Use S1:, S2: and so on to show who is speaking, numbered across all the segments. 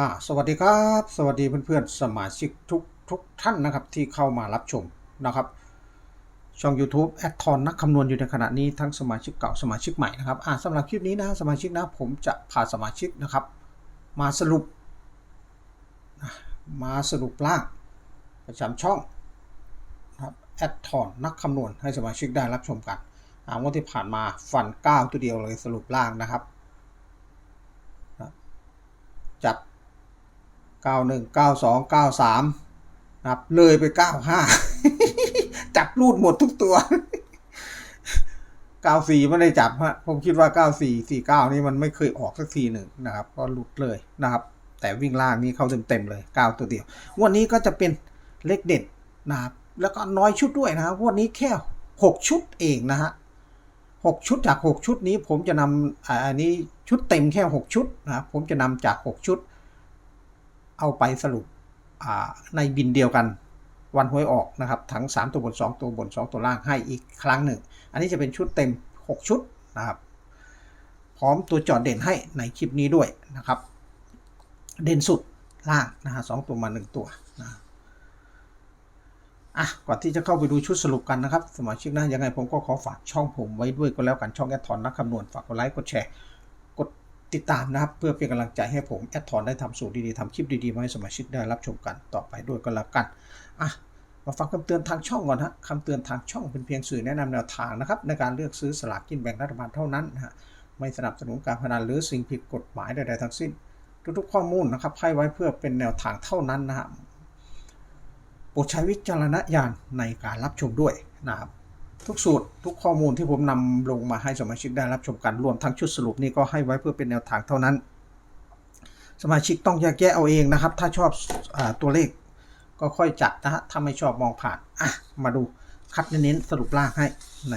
S1: อ่าสวัสดีครับ สวัสดีเพื่อนๆสมาชิกทุกทุกท่านนะครับที่เข้ามารับชมนะครับ ช่อง YouTube แอดทอนนักคำนวณอยู่ในขณะนี้ทั้งสมาชิกเก่าสมาชิกใหม่นะครับอ่าสำหรับคลิปนี้นะสมาชิกนะผมจะพาสมาชิกนะครับ มาสรุป มาสรุปล่างประจำช่องนะครับแอดทอนนักคำนวณให้สมาชิกได้รับชมกันอ่างวดที่ผ่านมาฟัน 9 ตัวเดียวเลยสรุปล่างนะครับ จับ 91 92 93นะครับเลยไป95จับรูดหมดทุกตัว94ไม่ได้จับฮะผมคิดว่า94 49นี่มันไม่เคยออกสักทีหนึ่งนะครับ ก็หลุดเลยนะครับ แต่วิ่งล่างนี่เข้าเต็มๆเลย9ตัวเดียววันนี้ก็จะเป็นเลขเด็ดนะครับแล้วก็น้อยชุดด้วยนะครับวันนี้แค่6ชุดเองนะฮะ6ชุดจาก6ชุดนี้ผมจะนำอันนี้ชุดเต็มแค่6ชุดนะครับผมจะนำจาก6ชุด เอาไปสรุปในบินเดียวกันวันหวยออกนะครับทั้ง 3 ตัวบน 2 ตัวบน 2 ตัวล่างให้อีกครั้งหนึ่ง อันนี้จะเป็นชุดเต็ม 6 ชุดนะครับพร้อมตัวจอดเด่นให้ในคลิปนี้ด้วยนะครับ เด่นสุดล่างนะฮะสองตัวมา 1 ตัวนะอะก่อนที่จะเข้าไปดูชุดสรุปกันนะครับ สมาชิกนะยังไงผมก็ขอฝากช่องผมไว้ด้วยก็แล้วกันช่องแอดทอนนักคำนวณฝากกดไลค์กดแชร์ ติดตามนะครับ เพื่อเป็นกำลังใจให้ผมแอดทอนได้ทำสูตรดีๆทำคลิปดีๆมาให้สมาชิกได้รับชมกันต่อไปด้วยก็แล้วกันอะมาฟังคำเตือนทางช่องก่อนฮะคำเตือนทางช่องเป็นเพียงสื่อแนะนำแนวทางนะครับในการเลือกซื้อสลากกินแบ่งรัฐบาลเท่านั้นนะฮะไม่สนับสนุนการพนันหรือสิ่งผิดกฎหมายใดๆทั้งสิ้น ทุกๆข้อมูลนะครับให้ไว้เพื่อเป็นแนวทางเท่านั้นนะฮะโปรดใช้วิจารณญาณในการรับชมด้วยนะครับ ทุกสูตรทุกข้อมูลที่ผมนำลงมาให้สมาชิกได้รับชมกันรวมทั้งชุดสรุปนี้ก็ให้ไว้เพื่อเป็นแนวทางเท่านั้น สมาชิกต้องแยกแยะเอาเองนะครับ ถ้าชอบอตัวเลขก็ค่อยจัดนะฮะถ้าไม่ชอบมองผ่านอะมาดูคัดเน้นสรุปล่างให้ใน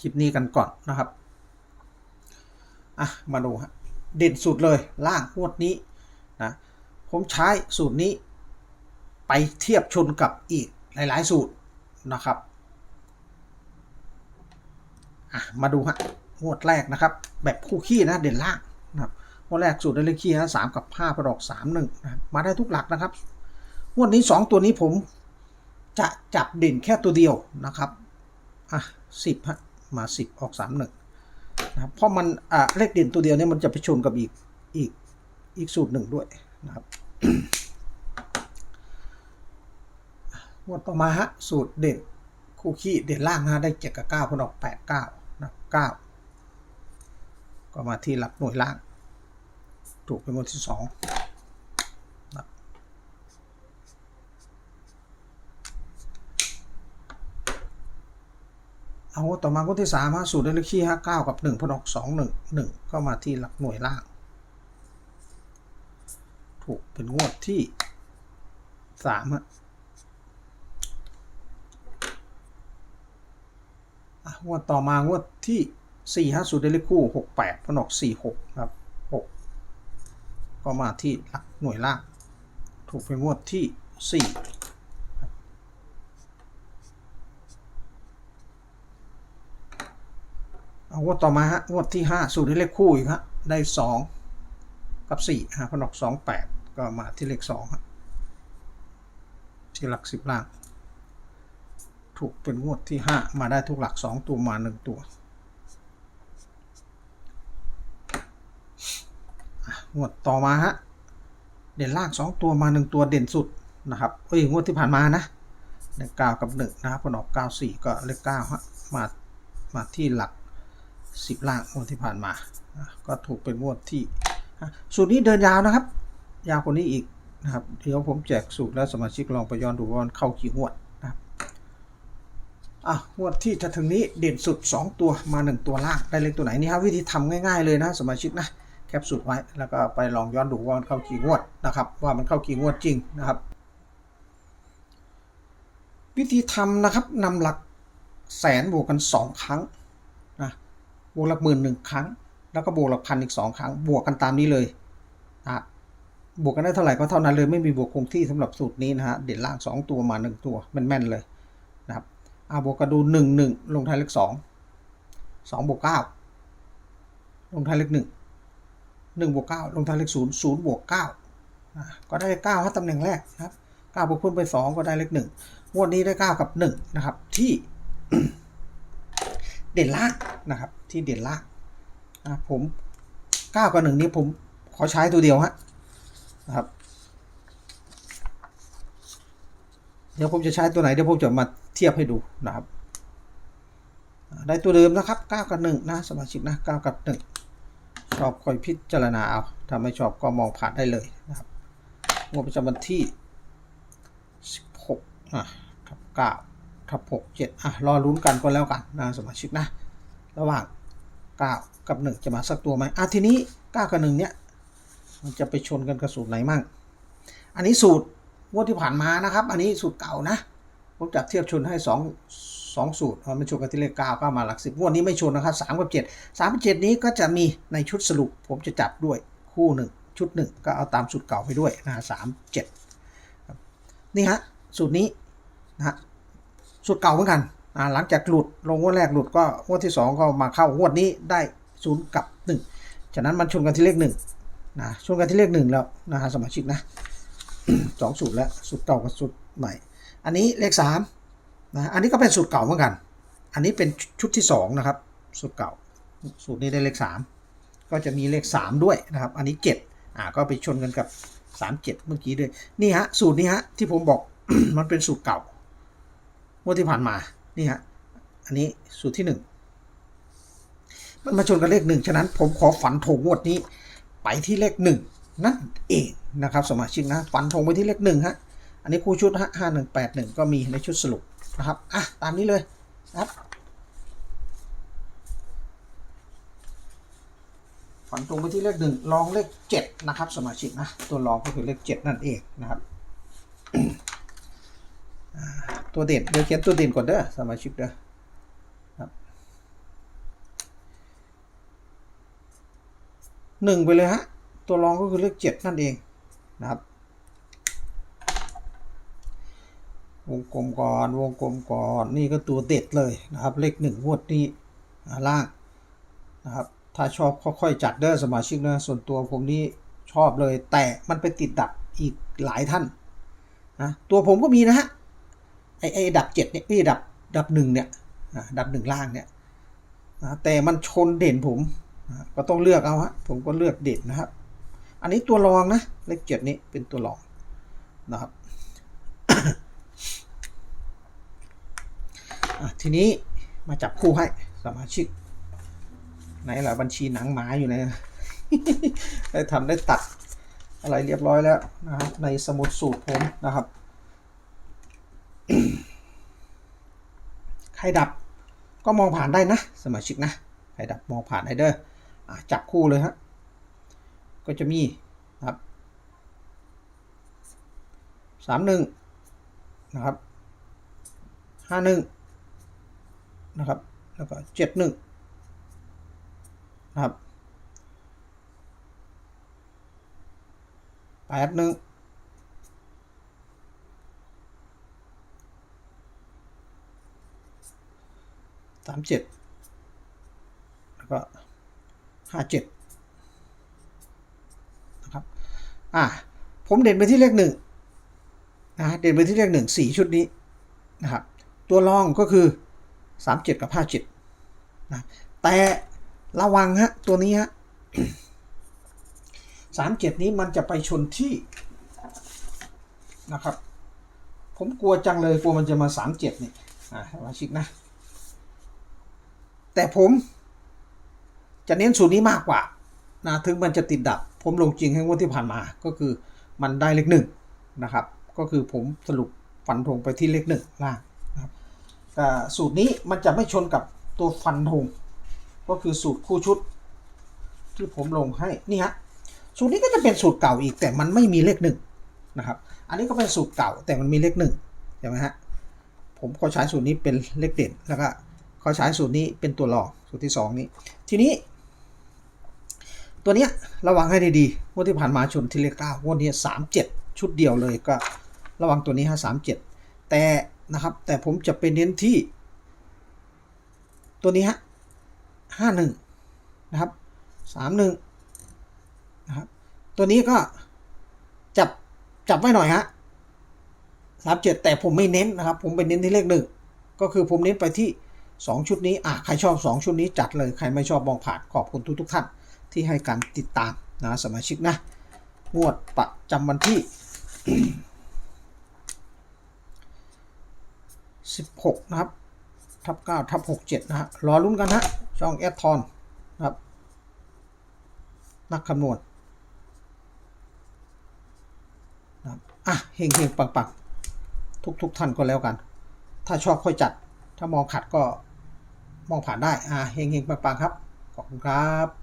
S1: คลิปนี้กันก่อนนะครับอะมาดูฮะเด่นสุดเลยล่างงวดนี้นะผมใช้สูตรนี้ ไปเทียบชนกับอีกหลาย ๆ สูตรนะครับมาดูฮะงวดแรกนะครับ แบบคู่ขี้นะเด่นล่างนะครับงวดแรกสูตรได้เลขขี้นะสามกับห้าประดอกสามหนึ่งนะมาได้ทุกหลักนะครับงวดนี้สองตัวนี้ผมจะจับเด่นแค่ตัวเดียวนะครับอะสิบฮะมาสิบออกสามหนึ่งนะครับเพราะมันอ่าเลขเด่นตัวเดียวเนี่ยมันจะไปชนกับอีกอีกอีกสูตรหนึ่งด้วยนะครับ งวดต่อมาฮะสูตรเด่นคู่ขี้เด่นล่างนะได้เจ็ดกับเก้าพนออกแปดเก้านะเก้าก็มาที่หลักหน่วยล่าง ถูกเป็นงวดที่สองนะเอางวดต่อมางวดที่สามฮะสูตรได้เลขขี้ห้าเก้ากับหนึ่งพนออกสองหนึ่งหนึ่งก็มาที่หลักหน่วยล่าง ถูกเป็นงวดที่สามฮะ อะ งวดต่อมางวดที่สี่ห้าสูตรได้เลขคู่หกแปดพนกสี่หกครับหกก็มาที่หลักหน่วยล่าง ถูกเป็นงวดที่สี่เอางวดต่อมาฮะงวดที่ห้าสูตรได้เลขคู่อีกฮะได้สองกับสี่ฮะพนกสองแปดก็มาที่เลขสองฮะที่หลักสิบล่าง ถูกเป็นงวดที่ 5 มาได้ทุกหลัก 2 ตัวมา 1 ตัว งวดต่อมาฮะ เด่นล่าง 2 ตัวมา 1 ตัวเด่นสุดนะครับ เอ้ย งวดที่ผ่านมานะเลข9กับ 1 นะครับพนออก94 ก็เลข9ฮะ มา มาที่หลัก 10 ล่างงวดที่ผ่านมา ก็ถูกเป็นงวดที่สูตรนี้เดินยาวนะครับ ยาวกว่านี้อีกนะครับ เดี๋ยวผมแจกสูตรแล้วสมาชิกลองไปย้อนดูว่ามันเข้ากี่งวด อะงวดที่จะถึงนี้เด่นสุด 2 ตัวมา 1 ตัวล่างได้เลขตัวไหนนี่ครับวิธีทำง่ายๆเลยนะ สมาชิกนะแคปสูตรไว้แล้วก็ไปลองย้อนดูว่ามันเข้ากี่งวดนะครับ ว่ามันเข้ากี่งวดจริงนะครับ วิธีทำนะครับนำหลักแสนบวกกัน 2 ครั้งนะบวกหลักหมื่นหนึ่งครั้ง แล้วก็บวกหลักพันอีก 2 ครั้ง บวกกันตามนี้เลยนะบวกกันได้เท่าไหร่ก็เท่านั้นเลยไม่มีบวกคงที่สำหรับสูตรนี้นะฮะเด่นล่าง 2 ตัวมา 1 ตัวแม่นๆเลย อาบวกกระดูหนึ่งหนึ่งลงท้ายเลขสองสองบวกเก้าลงท้ายเลขหนึ่งหนึ่งบวกเก้าลงท้ายเลขศูนย์ศูนย์บวกเก้าก็ได้เก้าครับตำแหน่งแรกนะครับเก้าบวกเพิ่มไปสองก็ได้เลขหนึ่งงวดนี้ได้เก้ากับหนึ่งนะครับ ที่เด่นล่างนะครับ ที่เด่นล่างนะผมเก้ากับหนึ่งนี้ผมขอใช้ตัวเดียวฮะนะครับ เดี๋ยวผมจะใช้ตัวไหนเดี๋ยวผมจะมาเทียบให้ดูนะครับ ได้ตัวเดิมนะครับ 9 กับ 1 นะสมาชิกนะ9กับ 1 ชอบคอยพิจารณาเอาถ้าไม่ชอบก็มองผ่านได้เลยนะครับงบประจำวันที่ 16อะทับ9ทับ6 7อะรอลุ้นกันก็แล้วกันนะสมาชิกนะ ระหว่าง 9 กับ 1 จะมาสักตัวไหมอะทีนี้ 9 กับ 1 เนี่ยมันจะไปชนกันกับสูตรไหนมั่ง อันนี้สูตร งวดที่ผ่านมานะครับ อันนี้สูตรเก่านะ ผมจับเทียบชนให้ 2 2 สูตรมันชนกันที่เลข9ก็มาหลักสิบงวดนี้ไม่ชนนะครับ3กับ7 3กับ7นี้ก็จะมีในชุดสรุป ผมจะจับด้วยคู่หนึ่งชุดหนึ่งก็เอาตามสูตรเก่าไปด้วยนะสามเจ็ดนี่ฮะสูตรนี้นะฮะสูตรเก่าเหมือนกันหลังจากหลุดลงงวดแรกหลุดก็งวดที่ 2 ก็มาเข้างวดนี้ได้ศูนย์กับ 1 ฉะนั้นมันชนกันที่เลขหนึ่งนะชนกันที่เลขหนึ่งแล้วนะฮะสมาชิกนะ สองสูตรแล้วสูตรเก่ากับสูตรใหม่ อันนี้เลขสามนะอันนี้ก็เป็นสูตรเก่าเหมือนกัน อันนี้เป็นชุดที่สองนะครับ สูตรเก่า สูตรนี้ได้เลขสามก็จะมีเลขสามด้วยนะครับ อันนี้เจ็ดอ่าก็ไปชนกันกับสามเจ็ดเมื่อกี้ด้วยนี่ฮะสูตรนี้ฮะที่ผมบอกมันเป็นสูตรเก่างวดที่ผ่านมานี่ฮะอันนี้สูตรที่หนึ่งมันมาชนกันเลขหนึ่งฉะนั้นผมขอฝันถงวดนี้ไปที่เลขหนึ่ง นั่นเองนะครับสมาชิกนะฝันธงไปที่เลขหนึ่งฮะอันนี้คู่ชุดฮะห้าหนึ่งแปดหนึ่งก็มีในชุดสรุปนะครับอะตามนี้เลยนะครับฝันธงไปที่เลขหนึ่งลองเลขเจ็ดนะครับ สมาชิกนะตัวรองก็คือเลขเจ็ดนั่นเองนะครับตัวเด่นเดี๋ยวเขียนตัวเด่นก่อนเด้อสมาชิกเด้อครับหนึ่งไปเลยฮะ ตัวรองก็คือเลขเจ็ดนั่นเองนะครับ วงกลมก่อนวงกลมก่อนนี่ก็ตัวเด็ดเลยนะครับ เลขหนึ่งงวดนี้ล่างนะครับ ถ้าชอบค่อยๆจัดเด้อสมาชิกนะส่วนตัวผมนี่ชอบเลย แต่มันไปติดดับอีกหลายท่านนะตัวผมก็มีนะฮะไอ้ไอ้ดับเจ็ดเนี่ยพี่ดับดับหนึ่งเนี่ยดับหนึ่งล่างเนี่ยนะแต่มันชนเด่นผมก็ต้องเลือกเอาฮะผมก็เลือกเด่นนะครับ อันนี้ตัวรองนะเลขเจ็ดนี้เป็นตัวรองนะครับทีนี้มาจับคู่ให้สมาชิก ไหนล่ะบัญชีหนังหมาอยู่ไหนได้ทำได้ตัดอะไรเรียบร้อยแล้วนะครับในสมุดสูตรผมนะครับ ใครดับก็มองผ่านได้นะ สมาชิกนะ ใครดับมองผ่านได้เด้อจับคู่เลยฮะ ก็จะมีนะครับสามหนึ่งนะครับห้าหนึ่งนะครับ แล้วก็เจ็ดหนึ่งนะครับแปดหนึ่งสามเจ็ดแล้วก็ห้าเจ็ดนะครับ อ่าผมเด่นไปที่เลขหนึ่งนะเด่นไปที่เลขหนึ่งสี่ชุดนี้นะครับตัวรองก็คือสามเจ็ดกับห้าเจ็ดนะแต่ระวังฮะตัวนี้ฮะสามเจ็ดนี้มันจะไปชนที่นะครับ ผมกลัวจังเลยกลัวมันจะมาสามเจ็ดนี่อ่าสมาชิกนะ แต่ผมจะเน้นสูตรนี้มากกว่านะถึงมันจะติดดับ ผมลงจริงให้งวดที่ผ่านมา ก็คือมันได้เลขหนึ่งนะครับ ก็คือผมสรุปฟันธงไปที่เลขหนึ่งล่างนะครับแต่สูตรนี้มันจะไม่ชนกับตัวฟันธงก็คือสูตรคู่ชุด ที่ผมลงให้นี่ฮะสูตรนี้ก็จะเป็นสูตรเก่าอีกแต่มันไม่มีเลขหนึ่งนะครับ อันนี้ก็เป็นสูตรเก่าแต่มันมีเลขหนึ่งใช่ไหมฮะผมก็ใช้สูตรนี้เป็นเลขเด่นแล้วก็เขาใช้สูตรนี้เป็นตัวรองสูตรที่ 2 นี้ ทีนี้ ตัวเนี้ยระวังให้ดีๆงวดที่ผ่านมาชนที่เลขเก้างวดนี้สามเจ็ดชุดเดียวเลยก็ระวังตัวนี้ฮะสามเจ็ดแต่นะครับแต่ผมจะไปเน้นที่ ตัวนี้ฮะห้าหนึ่งนะครับสามหนึ่งนะครับตัวนี้ก็จับจับไว้หน่อยฮะสามเจ็ดแต่ผมไม่เน้นนะครับ ผมไปเน้นที่เลขหนึ่งก็คือผมเน้นไปที่สองชุดนี้อะใครชอบสองชุดนี้จัดเลย ใครไม่ชอบมองผ่านขอบคุณทุกทุกท่าน ที่ให้การติดตามนะสมาชิกนะงวดประจำวันที่ 16 นะครับ ทับ 9 ทับ 67 นะฮะ รอลุ้นกันฮะ ช่องแอดทอนนะครับ นักคำนวณนะอะ เฮงเฮงปังปังทุกทุกท่านก็แล้วกัน ถ้าชอบค่อยจัด ถ้ามองขัดก็มองผ่านได้ อะ เฮงเฮงปังปังครับ ขอบคุณครับ